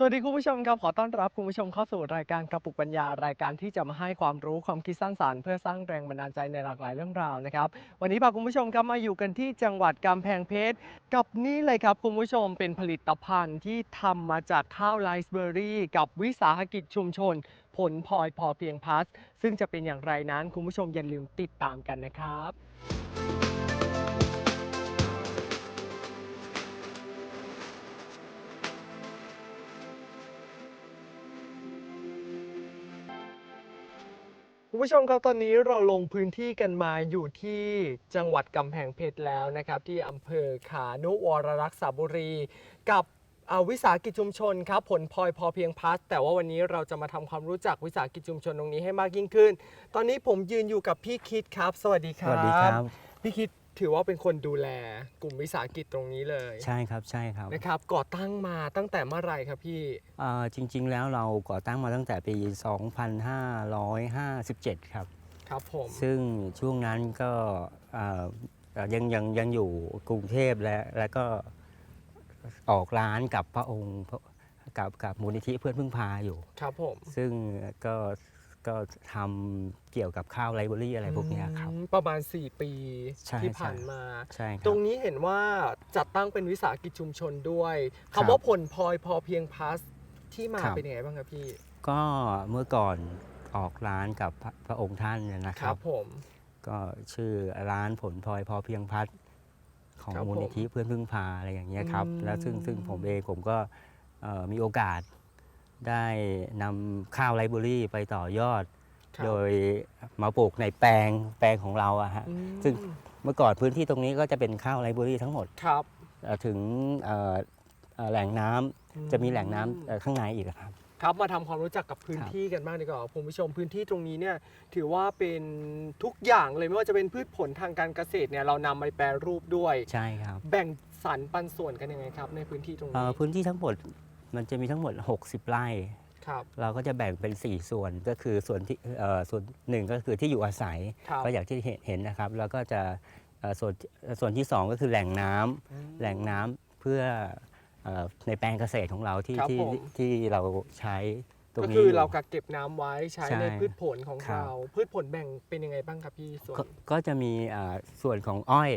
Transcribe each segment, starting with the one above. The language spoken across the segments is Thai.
สวัสดีคุณผู้ชมครับขอต้อนรับคุณผู้ชมเข้าสู่รายการกระปุกปัญญารายการที่จะมาให้ความรู้ความคิดสร้างสรรค์เพื่อสร้างแรงบันดาลใจในหลากหลายเรื่องราวนะครับวันนี้พาคุณผู้ชมครับมาอยู่กันที่จังหวัดกำแพงเพชรกับนี่เลยครับคุณผู้ชมเป็นผลิตภัณฑ์ที่ทำมาจากข้าวไรซ์เบอร์รี่ กับวิสาหกิจชุมชน ผลพลอยพอเพียงพัสซึ่งจะเป็นอย่างไรนั้นคุณผู้ชมอย่าลืมติดตามกันนะครับ คุณผู้ชมครับตอนนี้เราลงพื้นที่กันมาอยู่ที่จังหวัดกำแพงเพชรแล้วนะครับ ที่อำเภอขานุวรรักษาบุรี กับอ่าวิสาหกิจชุมชนครับผลพลอยพอเพียงพัสแต่ว่าวันนี้เราจะมาทำความรู้จักวิสาหกิจชุมชนตรงนี้ให้มากยิ่งขึ้น ตอนนี้ผมยืนอยู่กับพี่คิดครับ สวัสดีคสรับวัสดีครับ พี่คิด ถือว่าเป็นคนดูแลกลุ่มวิสาหกิจตรงนี้เลยใช่ครับใช่ครับนะครับก่อตั้งมาตั้งแต่เมื่อไหร่ครับพี่อ่าจริง ๆ แล้วเราก่อตั้งมาตั้งแต่ปี 2557 ครับ ครับผมซึ่งช่วงนั้นก็อ่ายังยังยังอยู่กรุงเทพและและก็ออกร้านกับพระองค์กับกับมูลนิธิเพื่อนพึ่งพาอยู่ ครับผม ซึ่งก็ ก็ทำเกี่ยวกับข้าวไรเบอรี่อะไรพวกเนี้ยครับ อืมประมาณ 4 ปีใช่ที่ใช่ผ่านมา ใช่คตรัรบ งนี้เห็นว่าจัดตั้งเป็นวิสาหกิจชุมชนด้วยครัคำบว่าผลพลอยพอเพียงพลัสที่มาครับ เป็นยังไงบ้างครับพี่ก็เมื่อก่อนออกร้านกับพระพระองค์ท่านเนี่ยนะคครัรับ บผม ก็ชื่อร้านผลพลอยพอเพียงพัฒน์ของครับมูลนิธิเพื่อนพึ่งพาอะไรอย่างเงี้ยครับ อืม แล้วซึ่งซึ่งผมเองผมก็เอ่อมีโอกาส ได้นำข้าวไรเบอรี่ไปต่อยอด ครับ โดยมาปลูกในแปลงแปลงของเราอะฮะ อืมซึ่ง เมื่อก่อนพื้นที่ตรงนี้ก็จะเป็นข้าวไรเบอรี่ทั้งหมดครับเอ่อถึงเอ่อเอ่อแหล่งน้ำจะมีแหล่งน้ำเอ่อข้างในอีกอะครับ ครับมาทำความรู้จักกับพื้นครับที่กันบ้างดีกว่าคุณผู้ชมพื้นที่ตรงนี้เนี่ยถือว่าเป็นทุกอย่างเลยไม่ว่าจะเป็นพืชผลทางการเกษตรเนี่ยเรานำไปแปรรูปด้วย ใช่ครับแบ่งสรรปันส่วนกันยังไงครับ ในพื้นที่ตรงเอ่นี้ อพื้นที่ทั้งหมด มันจะมีทั้งหมด 60 ไร่ ครับ เราก็จะแบ่งเป็น 4 ส่วนก็คือส่วนที่เอ่อส่วนหนึ่งก็คือที่อยู่อาศัย ครับก็อย่างที่เห็นเห็นนะครับ แล้วก็จะเอ่อส่วนส่วนที่ 2 ก็คือแหล่งน้ำอืม แหล่งน้ำเพื่อเอ่อในแปลงเกษตรของเราที่ครับที่ผม ที่เราใช้ตรงก็นี้คืออยู่เรากักเก็บน้ำไว้ใช้ใช่ในพืชผลของครับ เรา พืชผลแบ่งเป็นยังไงบ้างครับพี่ส่วนก็ก็จะมีเอ่อส่วนของอ้อย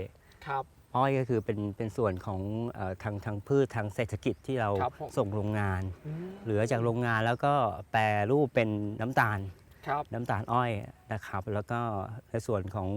ครับ อ้อยก็คือเป็นเป็นส่วนของเอ่อทางทางพืชทางเศรษฐกิจที่เราครับผม ส่งโรงงาน อืมเหลือจากโรงงานแล้วก็แปรรูปเป็นน้ำตาล ครับ น้ำตาลอ้อยนะครับ แล้วก็ในส่วนของ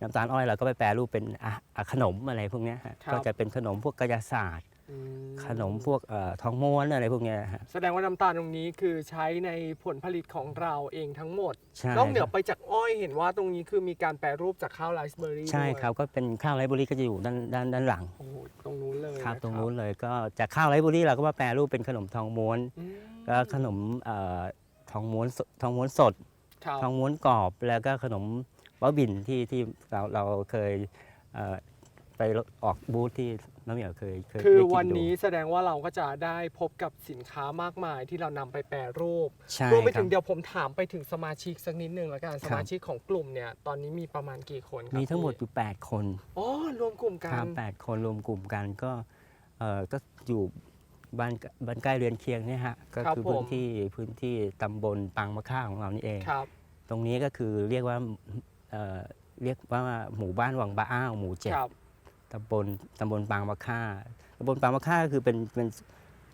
น้ำตาลอ้อยเราก็ไปแปรรูปเป็นอะอะขนมอะไรพวกเนี้ยฮะครับ ก็จะเป็นขนมพวกกายศาสตร์ อืขนมพวกเอ่อทองม้วนอะไรพวกเนี้ยฮะแสดงว่าน้ำตาลตรงนี้คือใช้ในผลผลิตของเราเองทั้งหมด ใช่นอกเหนืคอรับไปจากอ้อยเห็นว่าตรงนี้คือมีการแปรรูปจากข้าวไรซ์เบอร์รี่ใช่ครับก็เป็นข้าวไรซ์เบอรี่ก็จะอยู่ด้านด้านด้านหลังโอ้โหตรงนู้นเลยครับะตรงนู้นเลยก็จากข้าวไรซ์เบอรี่เราก็มาแปรรูปเป็นขนมทองม้วนอืมแล้วขนมเอ่อทองม้วนสดทองม้วนสด ครับทองม้วนกรอบแล้วก็ขนมบ้าบินที่ที่เราเราเคยเอ่อไปออกบูธที่ น้ำเหมียวเคยเคยคือได้กิวันดู นี้แสดงว่าเราก็จะได้พบกับสินค้ามากมายที่เรานำไปแปรรูปใช่รวมไปครัถึบงเดี๋ยวผมถามไปถึงสมาชิกสักนิดนึงแล้วกันครับสมาชิกของกลุ่มเนี่ยตอนนี้มีประมาณกี่คนครับมีทั้งหมดอพี่ยู่ 8 คนอ๋อรวมกลุ่มกัครัน บแปดคนรวมกลุ่มกันก็เอ่อก็อยู่บ้านบ้านใกล้เรือนเคียงเนี่ยฮะก็ครับคือผม พื้นที่พื้นที่ตำบลปางมะค่าของเรานี่เอง ครับ ตรงนี้ก็คือเรียกว่าเอ่อเรียกว่าหมู่บ้านวังบะอ้าวหมู่เจ็ดครับตำบลตำบลปางมะค่าตำบลปางมะค่าก็คือเป็นเป็น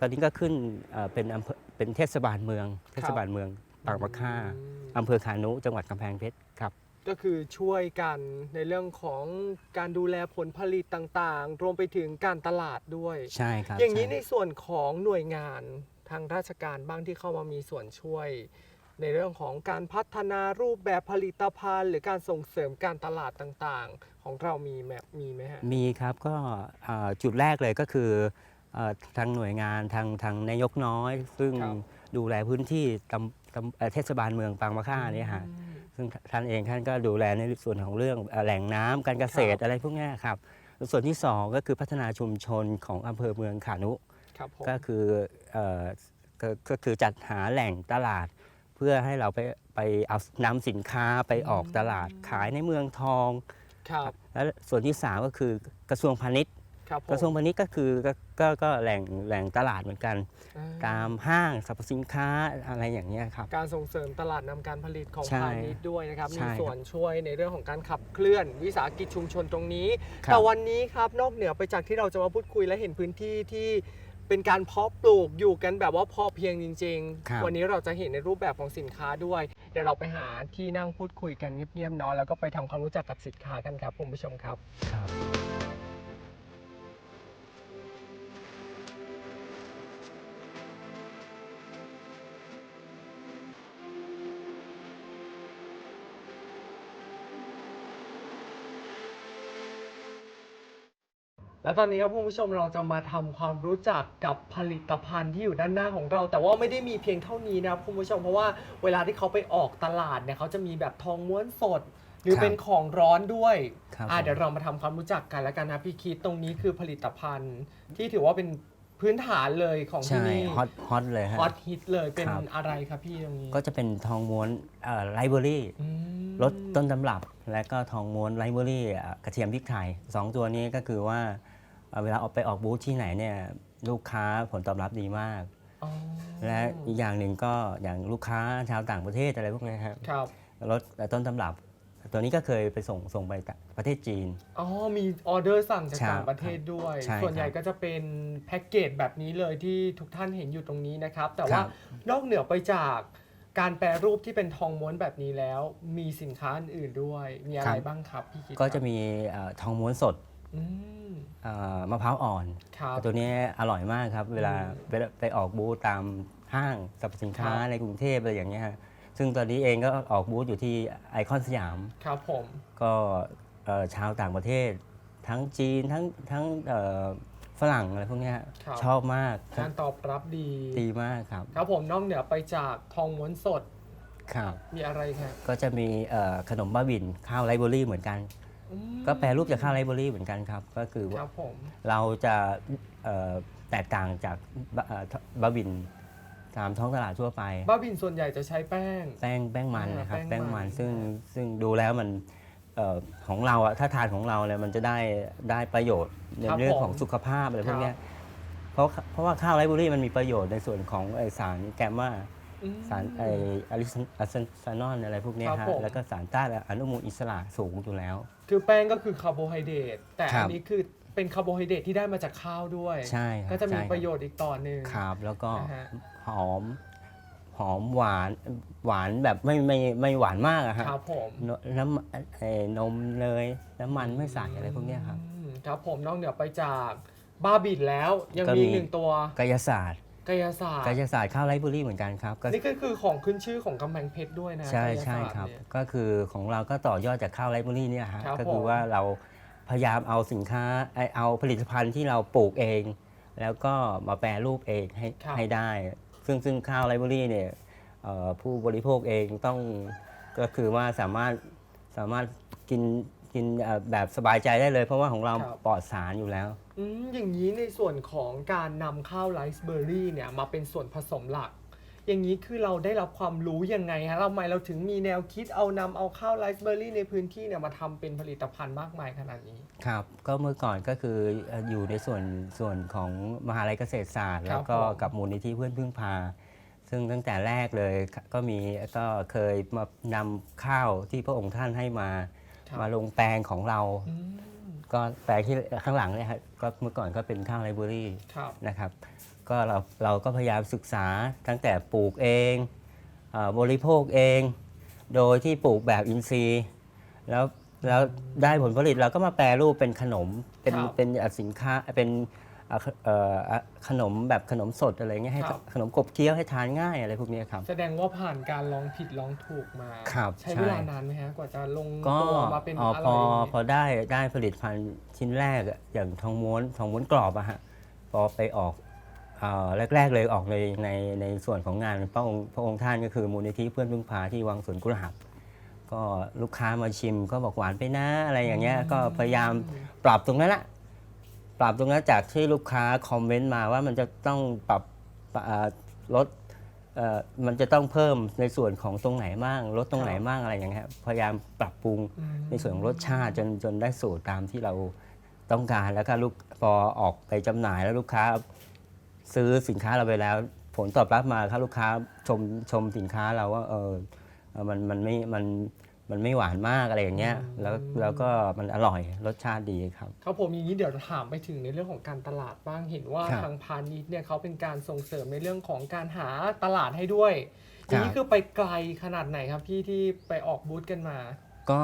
ตอนนี้ก็ขึ้นเอ่อเป็นอำเภอเป็นเทศบาลเมือง เทศบาลเมืองปางมะค่าอืมอำเภอขานุจังหวัดกำแพงเพชรครับก็คือช่วยกันในเรื่องของการดูแลผลผลิตต่างๆ รวมไปถึงการตลาดด้วยใช่ครับอย่างนี้ในใช่ส่วนของหน่วยงานทางราชการบ้างที่เข้ามามีส่วนช่วย ในเรื่องของการพัฒนารูปแบบผลิตภัณฑ์ หรือการส่งเสริมการตลาดต่างๆ ของเรามีไหมมีไหมฮะ มีครับก็เอ่อจุดแรกเลยก็คือเอ่อทางหน่วยงานทางทางนายกน้อย ซึ่งครับ ดูแลพื้นที่ตำตำเอ่อเทศบาลเมืองปางมะค่าเนี่ยฮะอืมซึ่งท่านเองท่านก็ดูแลในส่วนของเรื่องเอ่อแหล่งน้ำการเกษตรอะไรพวกเนี้ยครับ ส่วนที่สองก็คือพัฒนาชุมชนของอำเภอเมืองขานุ ครับผม ก็คือเอ่อก็ก็คือจัดหาแหล่งตลาดเพื่อให้เราไปไปเอานำสินค้าไปออกตลาดขายในเมืองทองครับและส่วนที่3ก็คือกระทรวงพาณิชย์ ครับผมกระทรวงพาณิชย์ก็คือก็ก็ก็แหล่งแหล่งตลาดเหมือนกัน อ่ตามห้างสรรพสินค้าอะไรอย่างเงี้ยครับ การส่งเสริมตลาดนำการผลิตของใช่พาณิชย์ด้วยนะครับใช่มีครับส่วนช่วยในเรื่องของการขับเคลื่อนวิสาหกิจชุมชนตรงนี้ ครับ แต่วันนี้ครับนอกเหนือไปจากที่เราจะมาพูดคุยและเห็นพื้นที่ที่ เป็นการเพาะปลูกอยู่กันแบบว่าพอเพียงจริง ครับ ๆ วันนี้เราจะเห็นในรูปแบบของสินค้าด้วย เดี๋ยวเราไปหาที่นั่งพูดคุยกันเงียบๆเนาะแล้วก็ไปทำความรู้จักกับสินค้ากันครับคุณผู้ชมครับ ครับ และตอนนี้ครับคุณผู้ชมเราจะมาทำความรู้จักกับผลิตภัณฑ์ที่อยู่ด้านหน้าของเรา แต่ว่าไม่ได้มีเพียงเท่านี้นะครับคุณผู้ชมเพราะว่าเวลาที่เขาไปออกตลาดเนี่ยเขาจะมีแบบทองม้วนสด หรือครับเป็นของร้อนด้วยครับอะผม เดี๋ยวเรามาทำความรู้จักกันแล้วกันนะพี่คิดตรงนี้คือผลิตภัณฑ์ที่ถือว่าเป็นพื้นฐานเลยของที่ใช่นี่ฮอตฮอตเลยฮะ ฮอตฮิตเลยเป็นครับ อะไรครับพี่ตรงนี้ก็จะเป็นทองม้วนไลบรารีอืม รสต้นตำรับ และก็ทองม้วนไลบรารีกระเทียมพริกไทยสองตัวนี้ก็คือว่า เอ่อเวลาออกไปออกบูธที่ไหนเนี่ยลูกค้าผลตอบรับดีมากอ๋อและอีกอย่างหนึ่งก็อย่างลูกค้าชาวต่างประเทศอะไรพวกนี้ครับครับรถต้นตำรับ ตัวนี้ก็เคยไปส่งส่งไปประเทศจีน อ๋อ มีออเดอร์สั่งจากใช่ต่างประเทศด้วยใช่ส่วนใหญ่ครับก็จะเป็นแพ็กเกจแบบนี้เลยที่ทุกท่านเห็นอยู่ตรงนี้นะครับ แต่คว่ารับนอกเหนือไปจากการแปรรูปที่เป็นทองม้วนแบบนี้แล้ว มีสินค้าอื่นๆด้วย มีอะไรบ้างครับพี่คิดก็คจะรับมีเอ่อทองม้วนสดอืม เอ่อมะพร้าวอ่อน ครับ ตัวนี้อร่อยมากครับ เวลาอืมเวลาไปออกบูธตามห้างสรรพสินค้าครับ ในกรุงเทพอะไรอย่างเงี้ยฮะซึ่งตอนนี้เองก็ออกบูธอยู่ที่ไอคอนสยาม ครับผม ก็เอ่อชาวต่างประเทศ ทั้งจีนทั้งทั้งเอ่อฝรั่งอะไรพวกเนี้ยครับ ชอบมากการตอบรับดี ดีมากครับครับผมนอกเหนือไปจากทองม้วนสดครับ มีอะไรครับ ก็จะมีเอ่อขนมบ้าบินข้าวไรเบอรี่เหมือนกันอืม ก็แปรรูปจากข้าวไรเบอรี่เหมือนกันครับ ก็คือคว่ารับผมเราจะเอ่อแตกต่างจากบะเอ่อบ้าบินตามท้องตลาดทั่วไป บ้าบินส่วนใหญ่จะใช้แป้ง แป้งแป้งมันอ่านะครับแป้แป้งงมัมันนซึ่งซึ่งดูแล้วมันเอ่อของเราอะถ้าทานของเราเนี่ยมันจะได้ได้ประโยชน์ในครับเรื่องผมของสุขภาพอะไรพวครักบเนี้ยเพราะเพราะว่าข้าวไรเบอรี่มันมีประโยชน์ในส่วนของไอสารแกมมาอืม สารไออะลิอะเซนซานอนอะไรพวกเนี้ยครับฮะผม แล้วก็สารต้านอนุมูลอิสระสูงอยู่แล้ว คือแป้งก็คือคาร์โบไฮเดรตแต่ครัอันบนี้คือเป็นคาร์โบไฮเดรตที่ได้มาจากข้าวด้วย ใช่ครับก็จะมีใช่คบประโยชน์อีกต่อหนึ่ง ครับแล้วก็นะฮะหอมหอมหวานหวานแบบไม่ไม่ไม่หวานมากอะฮะครับผมนน้ำเอ่อนมเนยน้ำมันไม่ใส่อะไรพวกเนี้ยครับ อืมครับผมนอกเหนือไปจากบ้าบิดแล้วยังก็มีมี อีกหนึ่งตัว กายศาสตร์ กายศาสตร์กายศาสตร์ข้าวไรเบอรี่เหมือนกันครับก็นี่ก็คือของขึ้นชื่อของกำแพงเพชรด้วยนะใช่กายศาใช่สตครับเนี่ยก็คือของเราก็ต่อยอดจากข้าวไรเบอรี่เนี่ยฮะครับก็คือผมว่าเราพยายามเอาสินค้าไอเอาผลิตภัณฑ์ที่เราปลูกเอง แล้วก็มาแปรรูปเองให้ครับให้ได้ ซึ่งซึ่งข้าวไรเบอรี่เนี่ยเอ่อผู้บริโภคเองต้องก็คือว่าสามารถสามารถกิน กินเอ่อแบบสบายใจได้เลย เพราะว่าของเราครับ ปลอดสารอยู่แล้ว อืมอย่างนี้ในส่วนของการนำข้าวไรซ์เบอร์รี่เนี่ยมาเป็นส่วนผสมหลัก อย่างนี้คือเราได้รับความรู้ยังไงฮะทำไมเราถึงมีแนวคิดเอานำเอาข้าวไรซ์เบอร์รี่ในพื้นที่เนี่ยมาทำเป็นผลิตภัณฑ์มากมายขนาดนี้ ครับ ก็เมื่อก่อนก็คือเอ่ออยู่ในส่วนส่วนของมหาลัยเกษตรศาสตร์แล้วก็ผมกับมูลนิธิเพื่อนพึ่งพา ซึ่งตั้งแต่แรกเลยก็มีก็เคยมานำข้าวที่พระองค์ท่านให้มาครับ มาลงแปลงของเราอืมก็แปลงที่ข้างหลังเนี่ยครับก็เมื่อก่อนก็เป็นข้าวไรเบอรี่ครับนะครับ ก็เราเราก็พยายามศึกษาตั้งแต่ปลูกเองเออบริโภคเอง โดยที่ปลูกแบบอินทรีย์ แล้วแล้วได้ผลผลิตเราก็มาแปรรูปเป็นขนมเป็นครับเป็นสินค้าเป็นอะเอ่ออะ ขนมแบบขนมสดอะไรเงี้ยให้ครับ ขนมกบเคี้ยวให้ทานง่ายอะไรพวกเนี้ยครับ แสดงว่าผ่านการลองผิดลองถูกมา ครับใช้ใช่ เวลานานไหมฮะกว่าจะลงก็ตัวมาเป็นอ๋ออะไรพออย่างงี้พอได้ได้ผลิตภัณฑ์ชิ้นแรกอะอย่างทองม้วนทองม้วนกรอบอะฮะพอไปออกเอ่อแรก ๆ เลยออกในในในส่วนของงานพระองค์พระองค์ท่านก็คือมูลนิธิเพื่อนพึ่งพาที่วังสวนกุหลาบก็ลูกค้ามาชิมก็บอกหวานไปนะอะไรอย่างเงี้ยก็พยายามปรับตรงนั้นแหละ ปรับตรงนั้นจากที่ลูกค้าคอมเมนต์มาว่ามันจะต้องปรับลดมันจะต้องเพิ่มในส่วนของตรงไหนบ้างลดตรงไหนบ้างอะไรอย่างเงี้ยพยายามปรับปรุงในส่วนของรสชาติจนจนได้สูตรตามที่เราต้องการแล้วก็ลูกพอออกไปจำหน่ายแล้วลูกค้าซื้อสินค้าเราไปแล้ว ผลตอบรับมาครับลูกค้าชมชมสินค้าเราว่าเออเออมันมันไม่มัน มันไม่หวานมากอะไรอย่างเงี้ยแล้วแล้วก็มันอร่อยรสชาติดีครับ ครับผมอย่างนี้เดี๋ยวถามไปถึงในเรื่องของการตลาดบ้างเห็นว่าครับ ทางพาณิชย์เนี่ยเขาเป็นการส่งเสริมในเรื่องของการหาตลาดให้ด้วยอย่างนี้ครับคือไปไกลขนาดไหนครับพี่ที่ไปออกบูธกันมา ก็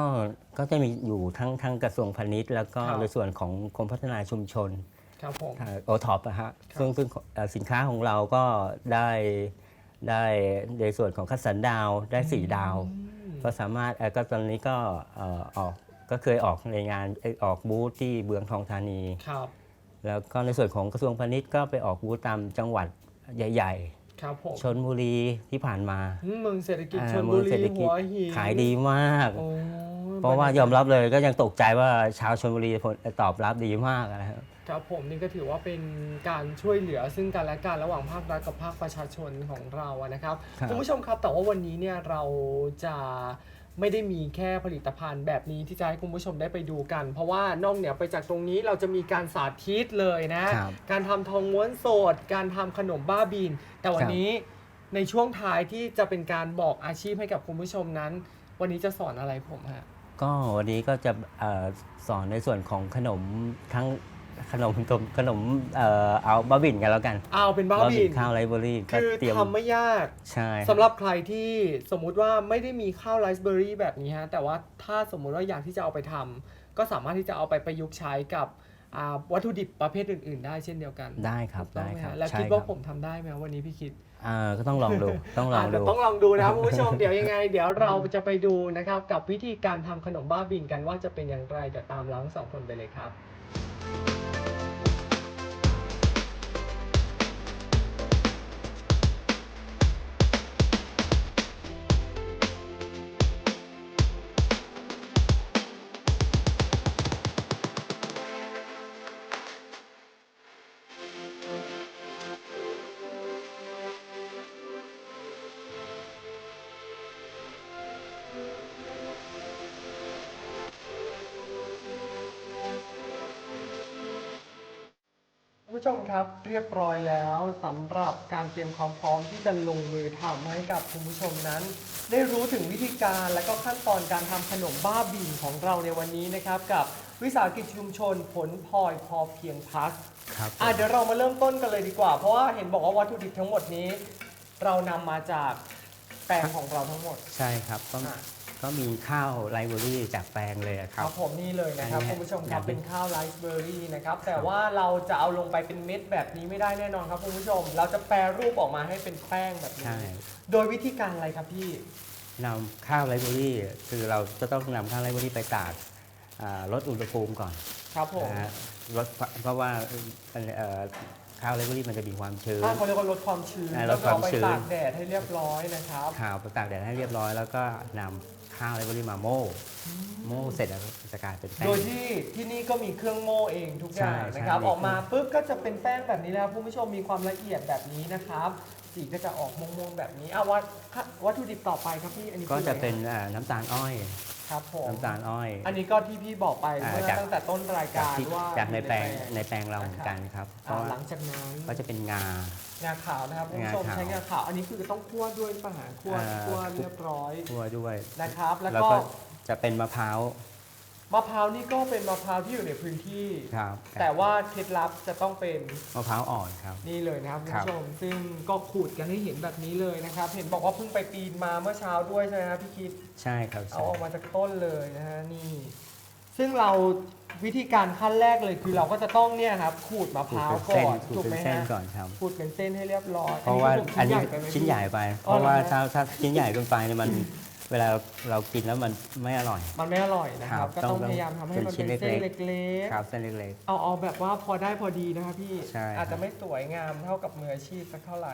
ก็จะมีอยู่ทั้งทั้งกระทรวงพาณิชย์ แล้วก็ครับ ในส่วนของกรมพัฒนาชุมชนครับผม โอท็อปอะฮะครับ ซึ่งซึ่งเอ่อสินค้าของเราก็ได้ได้ในส่วนของคัดสรรดาวได้สี่ดาว อืม ก็สามารถเอ่อก็ตอนนี้ก็เอ่อออกก็เคยออกในงานเอ่อออกบูธที่เบืองทองธานีครับแล้วก็ในส่วนของกระทรวงพาณิชย์ก็ไปออกบูธตามจังหวัดใหญ่ครับผมๆชนบุรีที่ผ่านมาอืมเมืองเศรษฐกิจอ่าชลเมืบุองรีเศรษฐกิจหัวหินขายดีมากโอ้เพราะว่ายอมรับเลยก็ยังตกใจว่าชาวชนบุรีผลตอบรับดีมากนะครับ ครับผมนี่ก็ถือว่าเป็นการช่วยเหลือซึ่งกันและกันระหว่างภาครัฐกับภาคประชาชนของเราอะนะครับครับ คุณผู้ชมครับแต่ว่าวันนี้เนี่ยเราจะไม่ได้มีแค่ผลิตภัณฑ์แบบนี้ที่จะให้คุณผู้ชมได้ไปดูกัน เพราะว่านอกเหนือไปจากตรงนี้เราจะมีการสาธิตเลยนะ ครับ การทำทองม้วนโสด การทำขนมบ้าบิน แต่วันนี้ในช่วงท้ายที่จะเป็นการบอกอาชีพให้กับคุณผู้ชมนั้น วันนี้จะสอนอะไรผมฮะ ก็วันนี้ก็จะเอ่อสอนในส่วนของขนมทั้ง ขนมตมขนมเอ่อเอาบ้าบินกันแล้วกันเอาเป็นบ้าบินข้าวไรเบอรี่ก็คือเตรียมทำไม่ยากใช่สำหรับใครที่สมมุติว่าไม่ได้มีข้าวไรซ์เบอร์รี่แบบนี้ฮะแต่ว่าถ้าสมมุติว่าอยากที่จะเอาไปทำก็สามารถที่จะเอาไปประยุกต์ใช้กับอ่าวัตถุดิบประเภทอื่น ๆ ได้เช่นเดียวกันได้ครับถูกต้อได้งหมครับฮะแล้วใช่คิดว่ารับผมทำได้ไหมวันนี้พี่คิดอ่าก็ต้องลองดูต้องลองอ่าเดี๋ดูยวต้องลองดูนะครับคุณผู้ชมเดี๋ยวยังไง เดี๋ยวเราจะไปดูนะครับกับวิธีการทำขนมบ้าบินกันว่าจะเป็นอย่างไรเดี๋ยวตามเราทั้งสองคนไปเลยครับ ผู้ชมครับเรียบร้อยแล้วสำหรับการเตรียมความพร้อมที่จะลงมือทำให้กับคุณผู้ชมนั้น ได้รู้ถึงวิธีการและก็ขั้นตอนการทำขนมบ้าบินของเราในวันนี้นะครับ กับวิสาหกิจชุมชนผลพลอยพอเพียงพัสครับอะเดี๋ยวเรามาเริ่มต้นกันเลยดีกว่า เพราะว่าเห็นบอกว่าวัตถุดิบทั้งหมดนี้ เรานำมาจากแปลงของเราทั้งหมด ใช่ครับก็อะ ก็มีข้าวไรเบอรี่จากแปลงเลยอะคครัรับ บผมนี่เลยนะครับอันนี้คุณผู้ชมครับแบบนี้เป็นข้าวไรซ์เบอร์รี่นะครับแต่ว่าเราจะเอาลงไปเป็นเม็ดแบบนี้ไม่ได้แน่นอนครับคุณผู้ชม เราจะแปรรูปออกมาให้เป็นแป้งแบบนี้ ใช่ โดยวิธีการอะไรครับพี่ นำข้าวไรเบอรี่คือเราจะต้องนำข้าวไรเบอรี่ไปตากอ่าลดอุณหภูมิก่อนครับผมนะฮะลดเพราะว่าเอ่อข้าวไรเบอรี่มันจะมีความชื้น ถ้าเขาเรียกว่าลดความชื้นอ่าแล้วก็เอาไปลดความชื้นตากแดดให้เรียบร้อยนะครับข้าวไปตากแดดให้เรียบร้อยแล้วก็นำ ข้าวไรเบอรี่มาโม่โม่เสร็จแล้วจะกลายเป็นแป้ง โดยที่ที่นี่ก็มีเครื่องโม่เองทุกอย่างใช่นะครับ ใช่ ออกมาปุ๊บก็จะเป็นแป้งแบบนี้แล้วคุณผู้ชมมีความละเอียดแบบนี้นะครับ สีก็จะออกม่วงๆแบบนี้เอาวัตวัตถุดิบต่อไปครับพี่อันนี้ก็คือจะอไรเป็นอ่าน้ำตาลอ้อย ครับผมน้ำตาลอ้อย อันนี้ก็ที่พี่บอกไปอ่าเมื่อจาก ตั้งแต่ต้นรายจากการที่ว่าจากในแปลงอยู่ในแปลงเราเหมือนกันครับ เพอ่าราะว่าหลังจากนั้นก็จะเป็นงา งาขาวนะครับคุณผู้ชมงาขาวใช้งาขาว อันนี้คือต้องคั่วด้วยป่ะฮะคั่วอ่า คั่วเรียบร้อยทั่วด้วยนะครับ แล้วแล้วก็ก็จะเป็นมะพร้าวมะพร้าวนี่ก็เป็นมะพร้าวที่อยู่ในพื้นที่ ครับแต่ว่าเคล็ดลับจะต้องเป็นมะพร้าวอ่อนครับ นี่เลยนะครับคุณครับ ผู้ชมซึ่งก็ขูดกันให้เห็นแบบนี้เลยนะครับ เห็นบอกว่าเพิ่งไปปีนมาเมื่อเช้าด้วยใช่ไหมครับพี่คิด ใช่ครับเอาใช่ ออกมาจากต้นเลยนะฮะนี่ ซึ่งเรา วิธีการขั้นแรกเลยคือเราก็จะต้องเนี่ยครับขูดมะพขูดร้าวเป็นก่เส้นอนขูดถูกเป็ไหมนเส้นฮะก่อนครับ ขูดเป็นเส้นให้เรียบร้อยเพราะว่าคือันนี้ไปไหมชิ้นใหญ่ไป เพอ๋อราะว่าเหรอฮะถ้าถ้าชิ้นใหญ่เกินไปเนี่ยมันเวลาเรากินแล้วมันไม่อร่อย มันไม่อร่อยนะคครัรับบก็ต้องต้องพยายามทำให้มันเป็นชิ้เป็นนเส้นเล็กเล็กครับเส้นเล็ก ๆ เอาเอาแบบว่าพอได้พอดีนะครับพี่ใช่อาจจะไม่สวยงามเท่ากับมืออาชีพสักเท่าไหร่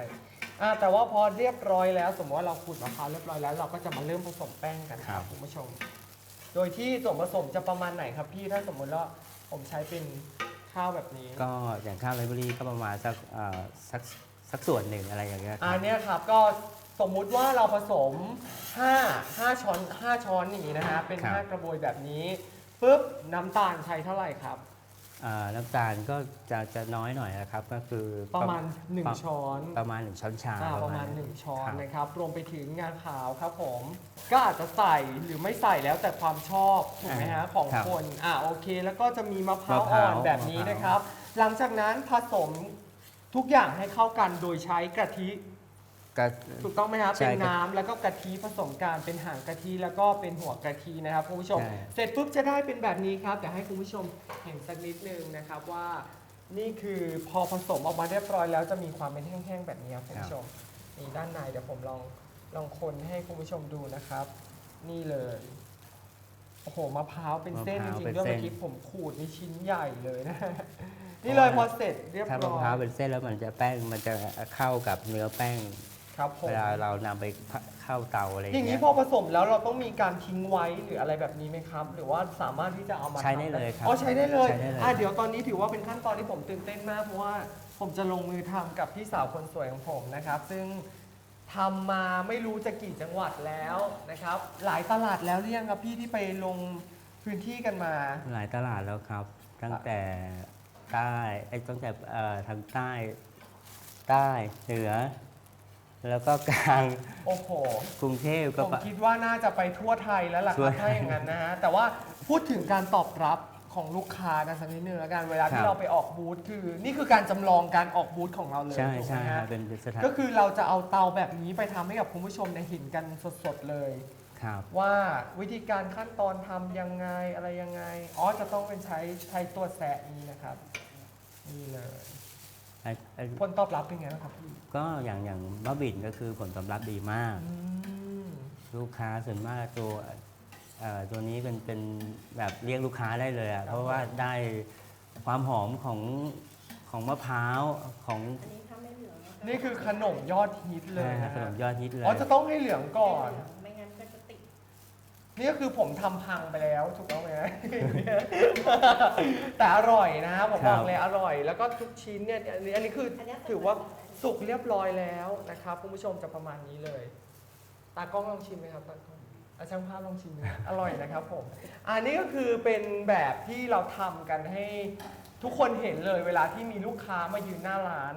อ่าแต่ว่าพอเรียบร้อยแล้ว สมมติว่าเราขูดมะพร้าวเรียบร้อยแล้ว เราก็จะมาเริ่มผสมแป้งกันครับคุณผู้ชม โดยที่ส่วนผสมจะประมาณไหนครับพี่ถ้าสมมติว่าผมใช้เป็นข้าวแบบนี้ๆก็อย่างข้าวไรเบอรี่ก็ประมาณสักเอ่อสักสักส่วนหนึ่งอะไรอย่างเงี้ยครับ อันเนี้ยครับก็สมมุติว่าเราผสม 5 5 ช้อน 5 ช้อนอย่างนี้นะฮะเป็น5กระบวยแบบนี้ปุ๊บน้ำตาลใช้เท่าไหร่ครับ อ่าน้ำตาลก็จะจะน้อยหน่อยนะครับ ก็คือประมาณประ1ช้อนประมาณหนึ่งช้อนชาอ่าประมาณนั้น1ช้อนครับ นะครับ รวมไปถึงงาขาวครับผม ก็อาจจะใส่หรือไม่ใส่แล้วแต่ความชอบถูกไหมฮะของครับคนอ่าโอเค แล้วก็จะมีมะพร้าวมะพร้าอ่วอนแบบนี้มะพร้าว นะครับ หลังจากนั้นผสมทุกอย่างให้เข้ากันโดยใช้กะทิ ก็ถูกต้องไหมครับใช่เป็นครับน้ำแล้วก็กะทิผสมกันเป็นหางกะทิแล้วก็เป็นหัวกะทินะครับคุณผู้ชม ใช่ เสร็จปุ๊บจะได้เป็นแบบนี้ครับแต่ให้คุณผู้ชมเห็นสักนิดนึงนะครับว่า นี่คือพอผสมออกมาเรียบร้อยแล้วจะมีความเป็นแห้งๆแบบนี้ครับคุณผู้ชมนี่ด้านในเดี๋ยวผมลองลองคนให้คุณผู้ชมดูนะครับ นี่เลยโอ้โหมะพร้าวเป็นเส้นจมะพร้าวริเป็งนๆด้วยเส้เมื่นอกี้ผมขูดนี่ชิ้นใหญ่เลยนะ นี่เลยพอเสร็จเรียบถ้ามะร้อพร้าวยเป็นเส้นแล้วมันจะแป้งมันจะเข้ากับเนื้อแป้ง ครับผม เวลาเรานำไปเข้าเตาอะไรออย่าย่างงนี้เงี้ย พอผสมแล้วเราต้องมีการทิ้งไว้หรืออะไรแบบนี้ไหมครับ หรือว่าสามารถที่จะเอามาใช้ทำได้เลยครับอ๋อใช้ได้เลยใช้ได้เลย อะเดี๋ยวตอนนี้ถือว่าเป็นขั้นตอนที่ผมตื่นเต้นมากเพราะว่าผมจะลงมือทำกับพี่สาวคนสวยของผมนะครับ ซึ่งทำมาไม่รู้จะกี่จังหวัดแล้วนะครับ หลายตลาดแล้วหรือยังครับพี่ที่ไปลงพื้นที่กันมา หลายตลาดแล้วครับ ตั้งแต่ใต้ไอ้ตั้งแต่เอ่อทางใต้ ใต้เหนือ แล้วก็กลางโอ้โห กรุงเทพก็ผมปะ คิดว่าน่าจะไปทั่วไทยแล้วล่ะคทั่รัวบถ้าอย่างนั้นนะฮะ แต่ว่าพูดถึงการตอบรับของลูกค้ากันสักนิดนึงแล้วกันเวลาคที่รับเราไปออกบูธคือ นี่คือการจำลองการออกบูธของเราเลยใช่ถูกไหมใช่ฮะฮะเป็นสถานก็คือเราจะเอาเตาแบบนี้ไปทำให้กับคุณผู้ชมในยเห็นกันสดๆเลย ครับ ว่าวิธีการขั้นตอนทำยังไงอะไรยังไง อ๋อจะต้องเป็นใช้ใช้ตัวแสะนี้นะครับ นี่เลยไอ้ไอ้ ผลตอบรับเป็นไงบ้างครับพี่ก็อย่างอย่างมะบินก็คือผลตอบรับดีมากอืมลูกค้าส่วนมากตัวเอ่อตัวนี้เป็นเป็นแบบเรียกลูกค้าได้เลยอะเพราะว่าได้ความหอมของของมะพร้าวของอันนี้ถ้าไม่เหลืองก็นี่คือขนมยอดฮิตเลยนะฮะนะขนฮะมยอดฮิตเลย อ๋อจะต้องให้เหลืองก่อน ไม่งั้นก็จะติด นี่ก็คือผมทำพังไปแล้วถูกต้องไหม แต่อร่อยนะผมบอกเลยอร่อย แล้วก็ทุกชิ้นเนี่ยอันนี้อันนี้คืออันเนี้ยถือว่าสุกเรียบร้อยแล้วนะครับคุณผู้ชมจะประมาณนี้เลย ตากล้องลองชิมไหมครับตากล้องอาช่างภาพลองชิมไหมอร่อยนะครับผม อันนี้ก็คือเป็นแบบที่เราทำกันให้ทุกคนเห็นเลยเวลาที่มีลูกค้ามายืนหน้าร้าน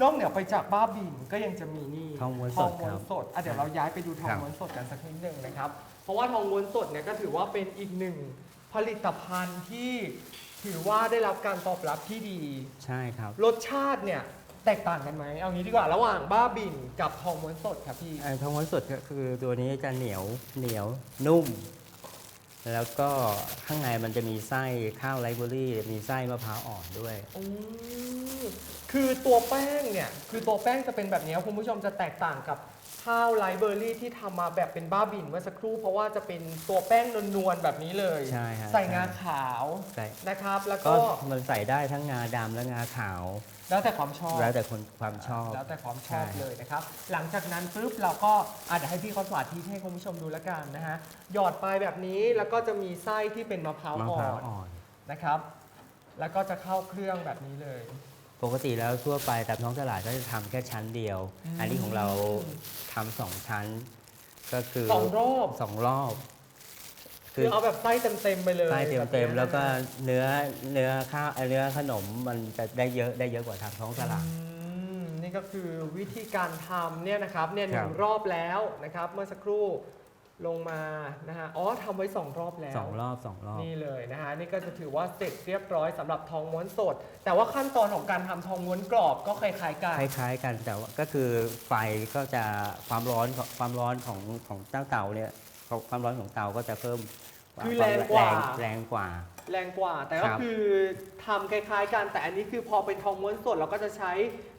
นอกเหนือไปจากบ้าบินก็ยังจะมีนี่ทองม้วนทสองดม้ควรันบสดอะเดี๋ยวเราย้ายไปดูทองครับม้วนสดกันสักนิดหนึ่งนะครับ เพราะว่าทองม้วนสดเนี่ยก็ถือว่าเป็นอีกหนึ่งผลิตภัณฑ์ที่ถือว่าได้รับการตอบรับที่ดี ใช่ครับ รสชาติเนี่ยแตกต่างกันไหมเอางี้ดีกว่าระหว่างบ้าบินกับทองม้วนสดครับพี่ไอ้ทองม้วนสดก็คือตัวนี้จะเหนียวเหนียวนุ่ม แล้วก็ข้างในมันจะมีไส้ข้าวไรเบอรี่ มีไส้มะพร้าวอ่อนด้วย อืมคือตัวแป้งเนี่ยคือตัวแป้งจะเป็นแบบนี้คุณผู้ชมจะแตกต่างกับข้าวไลฟ์เบอร์รี่ที่ทำมาแบบเป็นบ้าบินเมื่อสักครู่ เพราะว่าจะเป็นตัวแป้งนวลๆแบบนี้เลย ใช่ฮะใส่งาใช่ขาวใส่นะครับ แล้วก็ก็มันใส่ได้ทั้งงาดำและงาขาว แล้วแต่ความชอบ แล้วแต่คนความชอบ แล้วแต่ความชอบใช่ เลยนะครับ หลังจากนั้นปุ๊บเราก็อาจจะเดี๋ยวให้พี่เขาสาธิตให้คุณผู้ชมดูแล้วกันนะฮะ หยอดไปแบบนี้แล้วก็จะมีไส้ที่เป็นมะพร้าวมะอ่พร้าวอนอ่อน นะครับ แล้วก็จะเข้าเครื่องแบบนี้เลย ปกติแล้วทั่วไปตามท้องตลาดก็จะทำแค่ชั้นเดียวอืมอันนี้ของเราทำสองชั้น ก็คือสองรอบ สองรอบ คือเอาแบบไส้เต็มๆไปเลยไส้เต็มบบนี้ๆแล้วก็นะฮะเนื้อเนื้อข้าวเอ่อเนื้อขนมมันจะได้เยอะได้เยอะกว่าทางท้องตลาด อืมนี่ก็คือวิธีการทำเนี่ยนะครับเนี่ยหครันึ่บงรอบแล้วนะครับเมื่อสักครู่ลงมานะฮะอ๋อทำไว้สองรอบแล้ว สองรอบสองรอบ นี่เลยนะฮะนี่ก็จะถือว่าเสร็จเรียบร้อยสำหรับทองม้วนสด แต่ว่าขั้นตอนของการทำทองม้วนกรอบก็คล้ายๆกันคล้ายๆกันแต่ว่าก็คือไฟก็จะความร้อนของความร้อนของของเจ้าเตาเนี่ย ความร้อนของเตาก็จะเพิ่มคือแรงกว่า แรงกว่า แรงกว่า แต่คก็รับคือทำคล้ายๆกัน แต่อันนี้คือพอเป็นทองม้วนสดเราก็จะใช้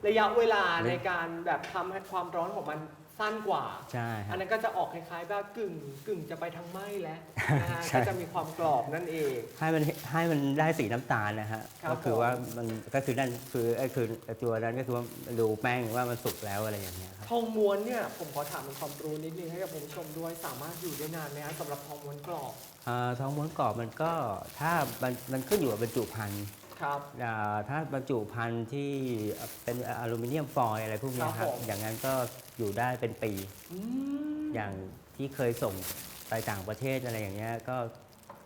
ระยะเวลาในการแบบทำให้ความร้อนของมัน สั้นกว่า ใช่คอัรันบนั้นก็จะออกคล้ายๆแบบกึ่งกึ่งจะไปทางไหม้แล้วนะฮะใช่ ก็จะมีความกรอบนั่นเอง ให้มันให้มันได้สีน้ำตาลนะฮะครับก็คือผมว่ามันก็คือนั่นคือไอ้คือไอ้ตัวนั้นก็คือว่าดูแป้งว่ามันสุกแล้วอะไรอย่างเงี้ยครับทองม้วนเนี่ยผมขอถามเป็นความรู้นิดนึงให้กับคุณผู้ชมด้วยสามารถอยู่ได้นานไหมฮะสำหรับทองม้วนกรอบเอ่อทองม้วนกรอบมันก็ถ้ามันมันขึ้นอยู่กับบรรจุภัณฑ์ครับ อ่าถ้าบรรจุภัณฑ์ที่เป็นอลูมิเนียมฟอยล์อะไรพวกเนี้ยคครัรับบผม อย่างนั้นก็ อยู่ได้เป็นปีอืมอย่างที่เคยส่งไปต่างประเทศอะไรอย่างเงี้ยก็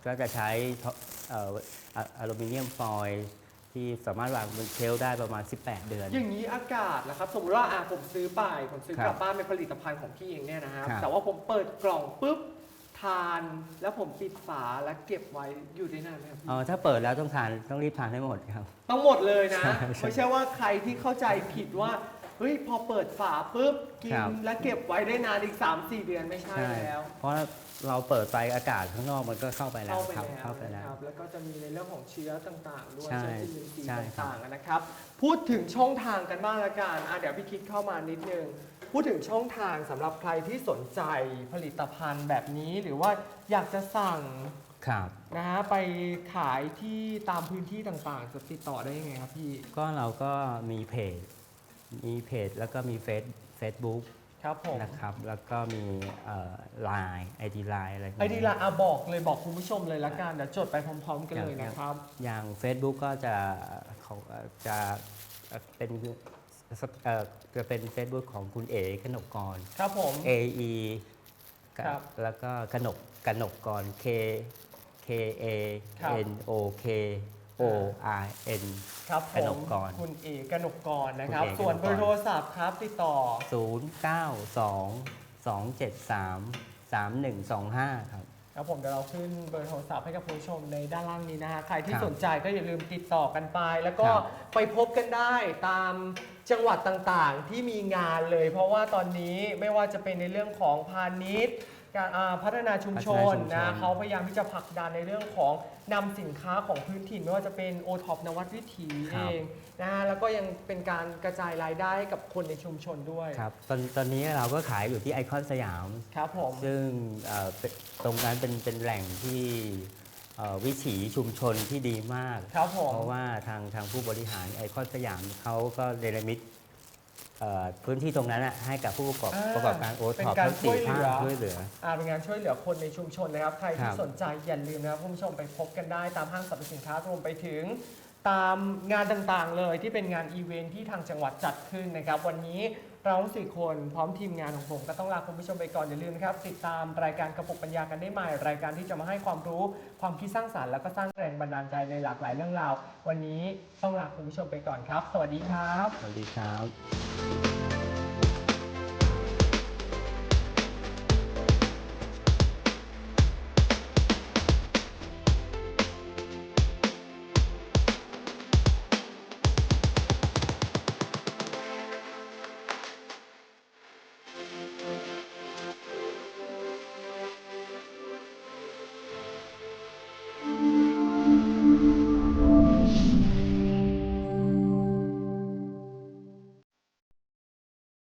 ก็จะใช้ทเอ่ออะอลูมิเนียมฟอยล์ที่สามารถวางบนเชลฟ์ได้ประมาณ 18 เดือน อย่างนี้อากาศนะครับ สมมติว่าอะผมซื้อไปผมซื้อครับกลับบ้านเป็นผลิตภัณฑ์ของพี่เองเนี่ยนะครับครับ แต่ว่าผมเปิดกล่องปุ๊บทานแล้วผมปิดฝาแล้วเก็บไว้อยู่ได้นานไหมครับพี่เอ่อถ้าเปิดแล้วต้องทานต้องรีบทานให้หมดครับ ต้องหมดเลยนะใช่ใช่ไม่ใช่ว่าใครที่เข้าใจผิดว่าเฮ้ยพอเปิดฝาปุ๊บกินครับ แล้วเก็บไว้ได้นานอีก 3-4 เดือนไม่ใช่แล้ว เพราะเราเปิดไฟอากาศข้างนอกมันก็เข้าไปแล้วเข้าไปครับ แล้วเข้าไปแล้วนะครับแล้วก็จะมีในเรื่องของเชื้อต่างๆด้วยใช่เชื้อจุลินทรีย์ใช่ครับ ต่างๆนะครับ พูดถึงช่องทางกันบ้างละกันอะเดี๋ยวพี่คิดเข้ามานิดนึง พูดถึงช่องทางสำหรับใครที่สนใจผลิตภัณฑ์แบบนี้หรือว่าอยากจะสั่งครับ นะฮะไปขายที่ตามพื้นที่ต่างๆ จะติดต่อได้ยังไงครับพี่ ก็เราก็มีเพจ มีเพจแล้วก็มีเฟซเฟซบุ๊กครับผมนะครับ แล้วก็มีไลน์ไอดีไลน์อะไรพวกไอนี้ดีละอะบอกเลยบอกคุณผู้ชมเลยละกันเดี๋ยวจดไปพร้อม ๆ กันเลยนะครับ อย่าง Facebook ก็จะเขาจะเป็นเอ่อจะเป็น Facebook ของคุณเอ๋กนกกร ครับผม A E ครับแล้วก็กนกกนกกร K K A ครับ N O K O R N ครับผกนมกกร คุณเอกนกกรนะครับ คุณเอกส่วนกนกกรเบอร์โทรศัพท์ครับติดต่อ 0922733125 ครับ ครับผมเดี๋ยวเราขึ้นเบอร์โทรศัพท์ให้กับคุณผู้ชมในด้านล่างนี้นะฮะใครที่ครับสนใจก็อย่าลืมติดต่อกันไป แล้วก็ครับไปพบกันได้ตามจังหวัดต่างๆที่มีงานเลย เพราะว่าตอนนี้ไม่ว่าจะเป็นในเรื่องของพาณิชย์ การอ่าพัฒนาชุมชนพัฒนาชุมชนนะเขาพยายามที่จะผลักดันในเรื่องของนำสินค้าของพื้นถิ่นไม่ว่าจะเป็นโอท็อปนวัดวิถีเองนะฮะแล้วก็ยังเป็นการกระจายรายได้ให้กับคนในชุมชนด้วยครับตอนตอนนี้เราก็ขายอยู่ที่ไอคอนสยาม ครับผม ซึ่งเอ่อเป็นตรงนั้นเป็นเป็นแหล่งที่เอ่อวิถีชุมชนที่ดีมาก ครับผมเพราะว่าทางทางผู้บริหารไอคอนสยามเขาก็เดลมิตเอ่อ พื้นที่ตรงนั้นน่ะให้กับผู้ประกอบอ่าประกอบการโอเป็นท็อปการทั้งสี่ช่วยเหลืภาอคช่วยเหลืออ่าเป็นงานช่วยเหลือคนในชุมชนนะครับ ใครคที่รับสนใจอย่าลืมนะครับคุณผู้ชมไปพบกันได้ตามห้างสรรพสินค้ารวมไปถึง ตามงานต่างๆเลยที่เป็นงานอีเวนท์ที่ทางจังหวัดจัดขึ้นนะครับ วันนี้ เราสี่คนพร้อมทีมงานของผมก็ต้องลาคุณผู้ชมไปก่อนอย่าลืมนะครับ ติดตามรายการกระปุกปัญญากันได้ใหม่รายการที่จะมาให้ความรู้ความคิดสร้างสรรค์แล้วก็สร้างแรงบันดาลใจในหลากหลายเรื่องราววันนี้ต้องลาคุณผู้ชมไปก่อนครับ สวัสดีครับ สวัสดีครับ